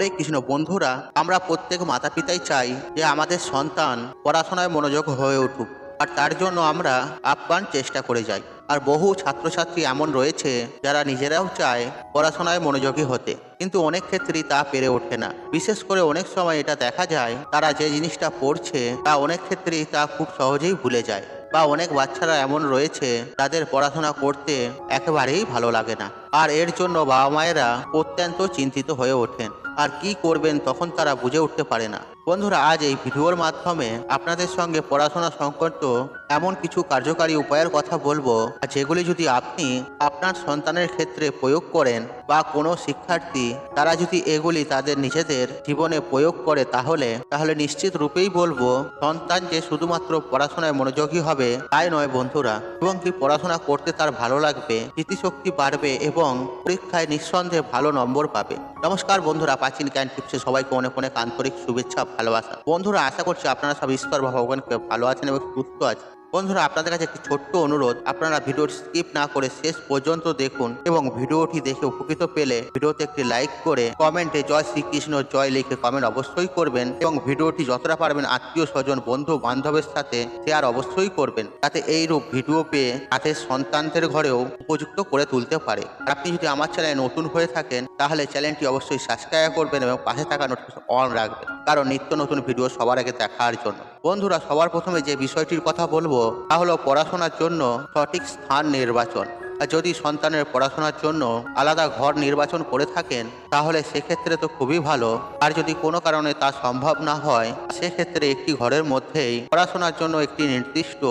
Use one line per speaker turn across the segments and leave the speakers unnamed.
হরে কৃষ্ণ, বন্ধুরা, আমরা প্রত্যেক মাতা পিতাই চাই যে আমাদের সন্তান পড়াশোনায় মনোযোগ হয়ে উঠুক, আর তার জন্য আমরা আপ্রাণ চেষ্টা করে যাই। আর বহু ছাত্রছাত্রী এমন রয়েছে যারা নিজেরাও চায় পড়াশোনায় মনোযোগী হতে, কিন্তু অনেক ক্ষেত্রেই তা পেরে ওঠে না। বিশেষ করে অনেক সময় এটা দেখা যায়, তারা যে জিনিসটা পড়ছে, তা অনেক ক্ষেত্রেই তা খুব সহজেই ভুলে যায়। বা অনেক বাচ্চারা এমন রয়েছে, তাদের পড়াশোনা করতে একেবারেই ভালো লাগে না। আর এর জন্য বাবা মায়েরা অত্যন্ত চিন্তিত হয়ে ওঠেন। আর কি করবেন তখন তারা বুঝে উঠতে পারে না। বন্ধুরা, আজ এই ভিডিওর মাধ্যমে আপনাদের সঙ্গে পড়াশোনা সংক্রান্ত এমন কিছু কার্যকারী উপায়ের কথা বলব যেগুলি যদি আপনি আপনার সন্তানের ক্ষেত্রে প্রয়োগ করেন বা কোনো শিক্ষার্থী, তারা যদি এগুলি তাদের নিজেদের জীবনে প্রয়োগ করে তাহলে তাহলে নিশ্চিত রূপেই বলব, সন্তান যে শুধুমাত্র পড়াশোনায় মনোযোগী হবে, তাই নয় বন্ধুরা, এবং কি পড়াশোনা করতে তার ভালো লাগবে, স্মৃতিশক্তি বাড়বে এবং পরীক্ষায় নিঃসন্দেহে ভালো নম্বর পাবে। নমস্কার বন্ধুরা, প্রাচীন জ্ঞান টিপসে সবাইকে অনেক অনেক আন্তরিক শুভেচ্ছা ভালোবাসা। বন্ধুরা আশা করছি আপনারা সব ঈশ্বর ভগবানকে ভালো আছেন এবং সুস্থ আছেন। বন্ধুরা, আপনাদের কাছে একটি ছোট্ট অনুরোধ। আপনারা ভিডিওটি স্কিপ না করে শেষ পর্যন্ত দেখুন এবং ভিডিওটি দেখে উপকৃত পেলে ভিডিওতে একটি লাইক করে কমেন্টে জয় শ্রীকৃষ্ণ, জয় লিখে কমেন্ট অবশ্যই করবেন এবং ভিডিওটি যতটা পারবেন আত্মীয় স্বজন, বন্ধু বান্ধবের সাথে শেয়ার অবশ্যই করবেন যাতে এইরূপ ভিডিও পেয়ে তাদের সন্তানদের ঘরেও উপযুক্ত করে তুলতে পারে। আর আপনি যদি আমার চ্যানেলে নতুন হয়ে থাকেন, তাহলে চ্যানেলটি অবশ্যই সাবস্ক্রাইব করবেন এবং পাশে থাকা নোটিফিকেশন অন রাখবেন। কারণ নিত্য নতুন ভিডিও সবার আগে দেখার জন্য। বন্ধুরা, সবার প্রথমে যে বিষয়টির কথা বলব, তা হলো পড়াশোনার জন্য সঠিক স্থান নির্বাচন। আর যদি সন্তানের পড়াশোনার জন্য আলাদা ঘর নির্বাচন করে থাকেন, তাহলে সেক্ষেত্রে তো খুবই ভালো। আর যদি কোনো কারণে তা সম্ভব না হয়, সেক্ষেত্রে একটি ঘরের মধ্যেই পড়াশোনার জন্য একটি নির্দিষ্ট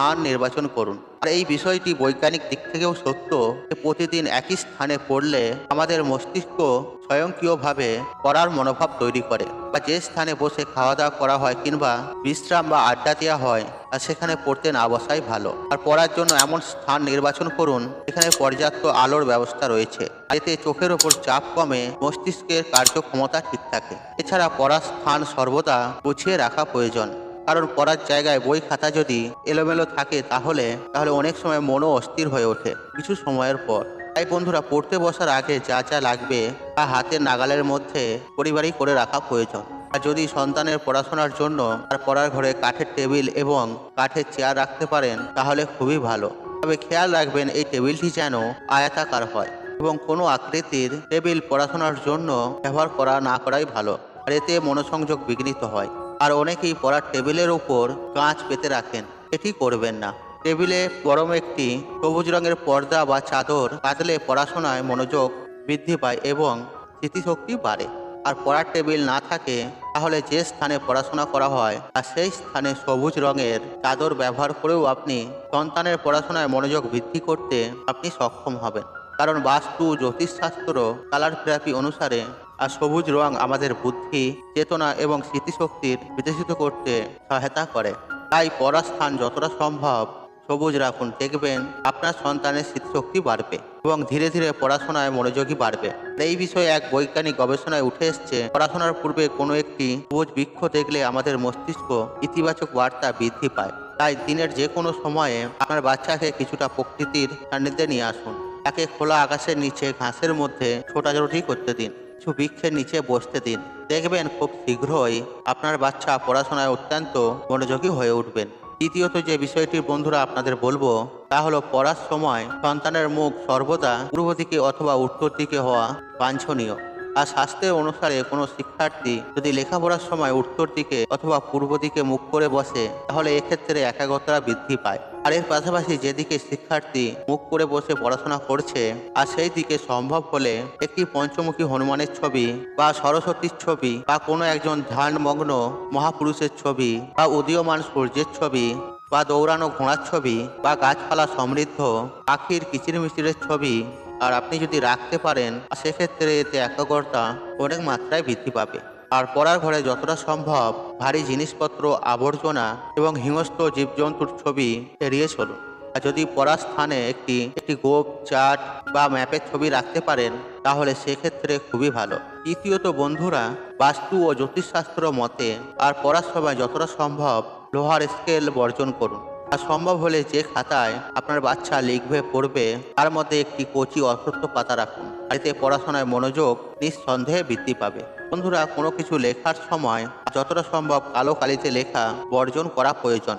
স্থান নির্বাচন করুন। আর এই বিষয়টি বৈজ্ঞানিক দিক থেকেও সত্য যে প্রতিদিন একই স্থানে পড়লে আমাদের মস্তিষ্ক স্বয়ংক্রিয়ভাবে পড়ার মনোভাব তৈরি করে বা যে স্থানে বসে খাওয়া দাওয়া করা হয় কিংবা বিশ্রাম বা আড্ডা দেওয়া হয়, আর সেখানে পড়তে না বসাই ভালো। আর পড়ার জন্য এমন স্থান নির্বাচন করুন যেখানে পর্যাপ্ত আলোর ব্যবস্থা রয়েছে। এতে চোখের ওপর চাপ কমে মস্তিষ্কের কার্যক্ষমতা ঠিক থাকে। এছাড়া পড়ার স্থান সর্বদা গুছিয়ে রাখা প্রয়োজন। কারণ পড়ার জায়গায় বই খাতা যদি এলোমেলো থাকে তাহলে তাহলে অনেক সময় মনও অস্থির হয়ে ওঠে কিছু সময়ের পর। তাই বন্ধুরা, পড়তে বসার আগে যা যা লাগবে তা হাতের নাগালের মধ্যে পরিবারই করে রাখা প্রয়োজন। আর যদি সন্তানের পড়াশোনার জন্য তার পড়ার ঘরে কাঠের টেবিল এবং কাঠের চেয়ার রাখতে পারেন, তাহলে খুবই ভালো। তবে খেয়াল রাখবেন, এই টেবিলটি যেন আয়াতাকার হয় এবং কোনো আকৃতির টেবিল পড়াশোনার জন্য ব্যবহার করা না করাই ভালো, আর এতে মনোসংযোগ বিঘ্নিত হয়। আর অনেকেই পড়ার টেবিলের উপর কাঁচ পেতে রাখেন। এটি করবেন না। টেবিলে গরম একটি সবুজ রঙের পর্দা বা চাদর পাতলে পড়াশোনায় মনোযোগ বৃদ্ধি পায় এবং স্মৃতিশক্তি বাড়ে। আর পড়ার টেবিল না থাকে, তাহলে যে স্থানে পড়াশোনা করা হয় আর সেই স্থানে সবুজ রঙের চাদর ব্যবহার করেও আপনি সন্তানের পড়াশোনায় মনোযোগ বৃদ্ধি করতে আপনি সক্ষম হবেন। কারণ বাস্তু জ্যোতিষশাস্ত্র কালার থেরাপি অনুসারে আর সবুজ রং আমাদের বুদ্ধি, চেতনা এবং স্মৃতিশক্তির বিকশিত করতে সহায়তা করে। তাই পড়ার স্থান যতটা সম্ভব সবুজ রাখুন, দেখবেন আপনার সন্তানের স্মৃতিশক্তি বাড়বে এবং ধীরে ধীরে পড়াশোনায় মনোযোগী বাড়বে। এই বিষয়ে এক বৈজ্ঞানিক গবেষণায় উঠে এসছে, পড়াশোনার পূর্বে কোনো একটি সবুজ বৃক্ষ দেখলে আমাদের মস্তিষ্ক ইতিবাচক বার্তা বৃদ্ধি পায়। তাই দিনের যে কোনো সময়ে আপনার বাচ্চাকে কিছুটা প্রকৃতির সান্নিধ্যে নিয়ে আসুন। তাকে খোলা আকাশের নিচে ঘাসের মধ্যে ছোটাছুটি করতে দিন। কিছু বৃক্ষের নিচে বসতে দিন। দেখবেন খুব শীঘ্রই আপনার বাচ্চা পড়াশোনায় অত্যন্ত মনোযোগী হয়ে উঠবেন। দ্বিতীয়ত যে বিষয়টি বন্ধুরা আপনাদের বলব, তা হলো পড়ার সময় সন্তানের মুখ সর্বদা পূর্ব দিকে অথবা উত্তর দিকে হওয়া বাঞ্ছনীয়। আর শাস্ত্রের অনুসারে কোনো শিক্ষার্থী যদি লেখাপড়ার সময় উত্তর দিকে অথবা পূর্ব দিকে মুখ করে বসে, তাহলে এক্ষেত্রে একাগ্রতা বৃদ্ধি পায়। আর এর পাশাপাশি যেদিকে শিক্ষার্থী মুখ করে বসে পড়াশোনা করছে, আর সেই দিকে সম্ভব হলে একটি পঞ্চমুখী হনুমানের ছবি বা সরস্বতীর ছবি বা কোনো একজন ধ্যানমগ্ন মহাপুরুষের ছবি বা উদীয়মান সূর্যের ছবি বা দৌড়ানো ঘোড়ার ছবি বা গাছপালা সমৃদ্ধ পাখির কিচিরমিচিরের ছবি আর আপনি যদি রাখতে পারেন, সেক্ষেত্রে এতে একাগ্রতা অনেক মাত্রায় বৃদ্ধি পাবে। আর পড়ার ঘরে যতটা সম্ভব ভারী জিনিসপত্র, আবর্জনা এবং হিংস্র জীবজন্তুর ছবি এড়িয়ে চলুন। আর যদি পড়ার স্থানে একটি একটি গোপ চার্ট বা ম্যাপের ছবি রাখতে পারেন, তাহলে সেক্ষেত্রে খুবই ভালো। তৃতীয়ত বন্ধুরা, বাস্তু ও জ্যোতিষশাস্ত্র মতে আর পড়ার সময় যতটা সম্ভব লোহার স্কেল বর্জন করুন। আর সম্ভব হলে যে খাতায় আপনার বাচ্চা লিখবে পড়বে, তার মধ্যে একটি কচি অসত্য পাতা রাখুন। আর এতে পড়াশোনায় মনোযোগ নিঃসন্দেহে বৃদ্ধি পাবে। বন্ধুরা, কোনো কিছু লেখার সময় যতটা সম্ভব কালো কালিতে লেখা বর্জন করা প্রয়োজন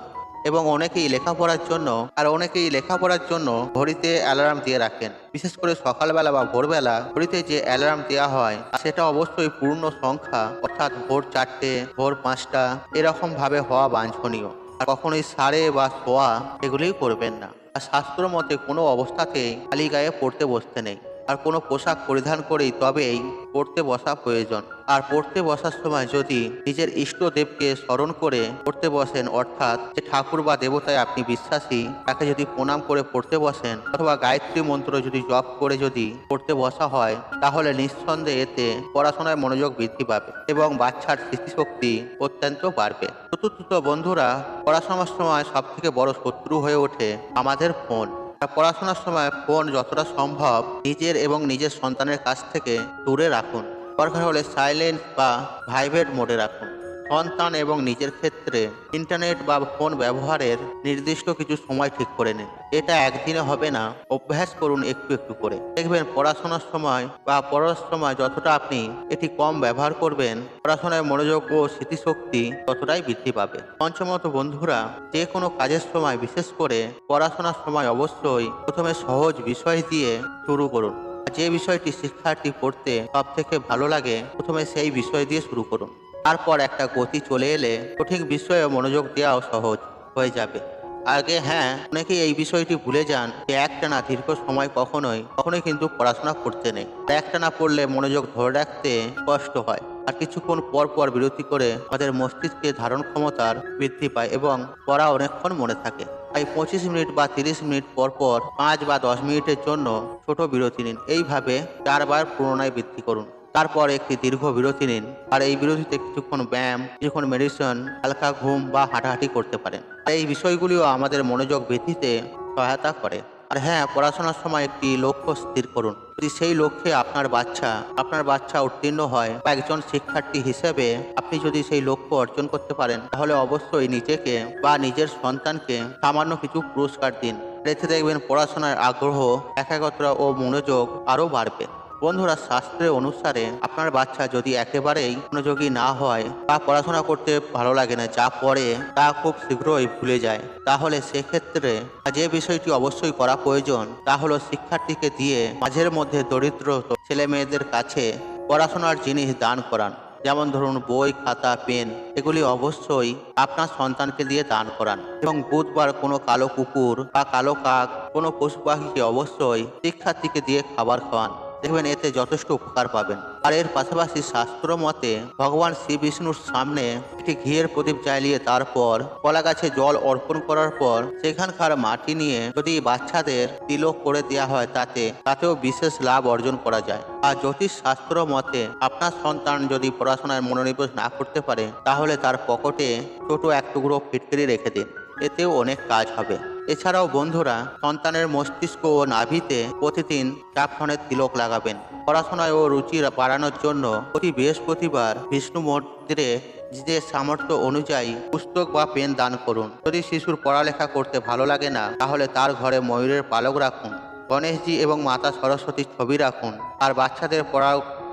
এবং অনেকেই লেখাপড়ার জন্য আর অনেকেই লেখাপড়ার জন্য ঘড়িতে অ্যালার্ম দিয়ে রাখেন। বিশেষ করে সকালবেলা বা ভোরবেলা ঘড়িতে যে অ্যালার্ম দেওয়া হয়, সেটা অবশ্যই পূর্ণ সংখ্যা, অর্থাৎ ভোর চারটে, ভোর পাঁচটা, এরকমভাবে হওয়া বাঞ্ছনীয়। আর কখনোই সারে বা সোয়া এগুলি করবেন না। আর শাস্ত্র মতে কোনো অবস্থাতেই খালি গায়ে পড়তে বসতে নেই। আর কোনো পোশাক পরিধান করেই তবেই পড়তে বসা প্রয়োজন। আর পড়তে বসার সময় যদি নিজের ইষ্টদেবকে স্মরণ করে পড়তে বসেন, অর্থাৎ যে ঠাকুর বা দেবতায় আপনি বিশ্বাসী, তাকে যদি প্রণাম করে পড়তে বসেন অথবা গায়ত্রী মন্ত্র যদি জপ করে যদি পড়তে বসা হয়, তাহলে নিঃসন্দেহে এতে পড়াশোনায় মনোযোগ বৃদ্ধি পাবে এবং বাচ্চার স্মৃতিশক্তি অত্যন্ত বাড়বে। চতুর্থত বন্ধুরা, পড়াশোনার সময় সব থেকে বড় শত্রু হয়ে ওঠে আমাদের ফোন। পড়াশোনার সময় ফোন যতটা সম্ভব নিজের এবং নিজের সন্তানের কাছ থেকে দূরে রাখুন। দরকার হলে সাইলেন্ট বা ভাইভেট মোডে রাখুন। সন্তান এবং নিজের ক্ষেত্রে ইন্টারনেট বা ফোন ব্যবহারের নির্দিষ্ট কিছু সময় ঠিক করে নিন। এটা একদিনে হবে না, অভ্যাস করুন একটু একটু করে। দেখবেন পড়াশোনার সময় বা পড়ার সময় যতটা আপনি এটি কম ব্যবহার করবেন, পড়াশোনায় মনোযোগ ও স্মৃতিশক্তি ততটাই বৃদ্ধি পাবে। পঞ্চমত, বন্ধুরা যে কোনো কাজের সময়, বিশেষ করে পড়াশোনার সময় অবশ্যই প্রথমে সহজ বিষয় দিয়ে শুরু করুন। যে বিষয়টি শিক্ষার্থী পড়তে সব থেকে ভালো লাগে, প্রথমে সেই বিষয় দিয়ে শুরু করুন। তারপর একটা গতি চলে এলে সঠিক বিষয়ে মনোযোগ দেওয়াও সহজ হয়ে যাবে। আগে হ্যাঁ অনেকেই এই বিষয়টি ভুলে যান যে একটানা দীর্ঘ সময় কখনোই কখনোই কিন্তু পড়াশোনা করতে নেই। একটানা পড়লে মনোযোগ ধরে রাখতে কষ্ট হয়। আর কিছুক্ষণ পর পর বিরতি করে আমাদের মস্তিষ্কে ধারণ ক্ষমতার বৃদ্ধি পায় এবং পড়া অনেকক্ষণ মনে থাকে। তাই পঁচিশ মিনিট বা তিরিশ মিনিট পর পর পাঁচ বা দশ মিনিটের জন্য ছোট বিরতি নিন। এইভাবে চারবার পুনরায় বৃদ্ধি করুন। তারপর একটি দীর্ঘ বিরতি নিন। আর এই বিরতিতে কিছুক্ষণ ব্যায়াম, কিছুক্ষণ মেডিসিন হালকা ঘুম বা হাঁটাহাঁটি করতে পারেন। এই বিষয়গুলিও আমাদের মনোযোগ বৃদ্ধিতে সহায়তা করে। আর হ্যাঁ পড়াশোনার সময় একটি লক্ষ্য স্থির করুন। যদি সেই লক্ষ্যে আপনার বাচ্চা আপনার বাচ্চা উত্তীর্ণ হয় বা একজন শিক্ষার্থী হিসেবে আপনি যদি সেই লক্ষ্য অর্জন করতে পারেন, তাহলে অবশ্যই নিজেকে বা নিজের সন্তানকে সামান্য কিছু পুরস্কার দিন। এতে দেখবেন পড়াশোনার আগ্রহ, একাগ্রতা ও মনোযোগ আরও বাড়বে। বন্ধুরা, শাস্ত্রের অনুসারে আপনার বাচ্চা যদি একেবারেই মনোযোগী না হয় বা পড়াশোনা করতে ভালো লাগে না, যা পড়ে তা খুব শীঘ্রই ভুলে যায়, তাহলে সেক্ষেত্রে যে বিষয়টি অবশ্যই করা প্রয়োজন, তা হলো শিক্ষার্থীকে দিয়ে মাঝের মধ্যে দরিদ্র ছেলে মেয়েদের কাছে পড়াশোনার জিনিস দান করান। যেমন ধরুন, বই, খাতা, পেন, এগুলি অবশ্যই আপনার সন্তানকে দিয়ে দান করান। এবং বুধবার কোনো কালো কুকুর বা কালো কাক, কোনো পশু পাখিকে অবশ্যই শিক্ষার্থীকে দিয়ে খাবার খাওয়ান। দেখবেন এতে যথেষ্ট উপকার পাবেন। আর এর পাশাপাশি শাস্ত্র মতে ভগবান শ্রী বিষ্ণুর সামনে একটি ঘিয়ের প্রদীপ জ্বালিয়ে তারপর কলা গাছে জল অর্পণ করার পর সেখানকার মাটি নিয়ে যদি বাচ্চাদের তিলক করে দেওয়া হয় তাতে, তাতেও বিশেষ লাভ অর্জন করা যায়। আর জ্যোতিষ শাস্ত্র মতে আপনার সন্তান যদি পড়াশোনায় মনোনিবেশ না করতে পারে, তাহলে তার পকেটে ছোট এক টুকরো ফিটকিরি রেখে দিন। এতেও অনেক কাজ হবে। এছাড়াও বন্ধুরা সন্তানের মস্তিষ্ক ও নাভিতে প্রতিদিন চাপফনের তিলক লাগাবেন। পড়াশোনায় ও রুচি বাড়ানোর জন্য প্রতি বৃহস্পতিবার বিষ্ণু মন্দিরে যে সামর্থ্য অনুযায়ী পুস্তক বা পেন দান করুন। যদি শিশুর পড়ালেখা করতে ভালো লাগে না, তাহলে তার ঘরে ময়ূরের পালক রাখুন, গণেশজি এবং মাতা সরস্বতীর ছবি রাখুন, আর বাচ্চাদের পড়া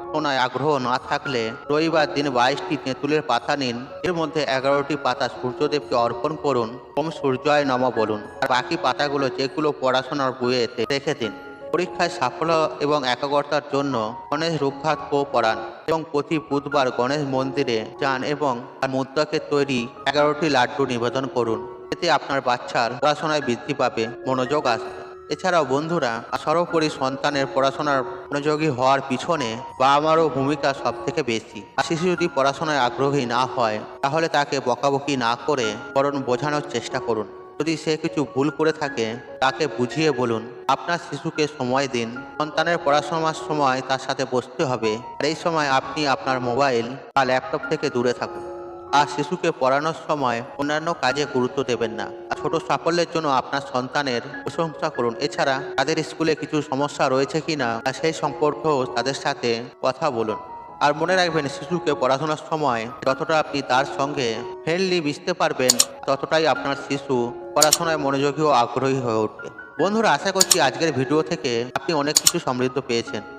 পড়াশোনায় আগ্রহ না থাকলে রবিবার দিন বাইশটি তেঁতুলের পাতা নিন। এর মধ্যে এগারোটি পাতা সূর্যদেবকে অর্পণ করুন। ওম সূর্যায় নম বলুন। আর বাকি পাতাগুলো যেগুলো পড়াশোনার বইয়েতে রেখে দিন। পরীক্ষায় সাফল্য এবং একাগ্রতার জন্য গণেশ রুক্ষাতও পড়ান এবং প্রতি বুধবার গণেশ মন্দিরে যান এবং তার মুদ্রাকে তৈরি এগারোটি লাড্ডু নিবেদন করুন। এতে আপনার বাচ্চার পড়াশোনায় বৃদ্ধি পাবে, মনোযোগ আসবে। এছাড়াও বন্ধুরা, সর্বোপরি সন্তানের পড়াশোনার মনোযোগী হওয়ার পিছনে বাবা মারও ভূমিকা সব থেকে বেশি শিশু যদি পড়াশোনায় আগ্রহী না হয়, তাহলে তাকে বকাবকি না করে বরং বোঝানোর চেষ্টা করুন। যদি সে কিছু ভুল করে থাকে, তাকে বুঝিয়ে বলুন, আপনার শিশুকে সময় দিন। সন্তানের পড়াশোনার সময় তার সাথে বসতে হবে। আর এই সময় আপনি আপনার মোবাইল বা ল্যাপটপ থেকে দূরে থাকুন। আর শিশুকে পড়ানোর সময় অন্যান্য কাজে গুরুত্ব দেবেন না। আর ছোট সাফল্যের জন্য আপনার সন্তানের প্রশংসা করুন। এছাড়া তাদের স্কুলে কিছু সমস্যা রয়েছে কিনা, তা সেই সম্পর্কেও তাদের সাথে কথা বলুন। আর মনে রাখবেন, শিশুকে পড়াশোনার সময় যতটা আপনি তার সঙ্গে ফ্রেন্ডলি মিশতে পারবেন, ততটাই আপনার শিশু পড়াশোনায় মনোযোগী ও আগ্রহী হয়ে উঠবে। বন্ধুরা, আশা করছি আজকের ভিডিও থেকে আপনি অনেক কিছু সমৃদ্ধ পেয়েছেন।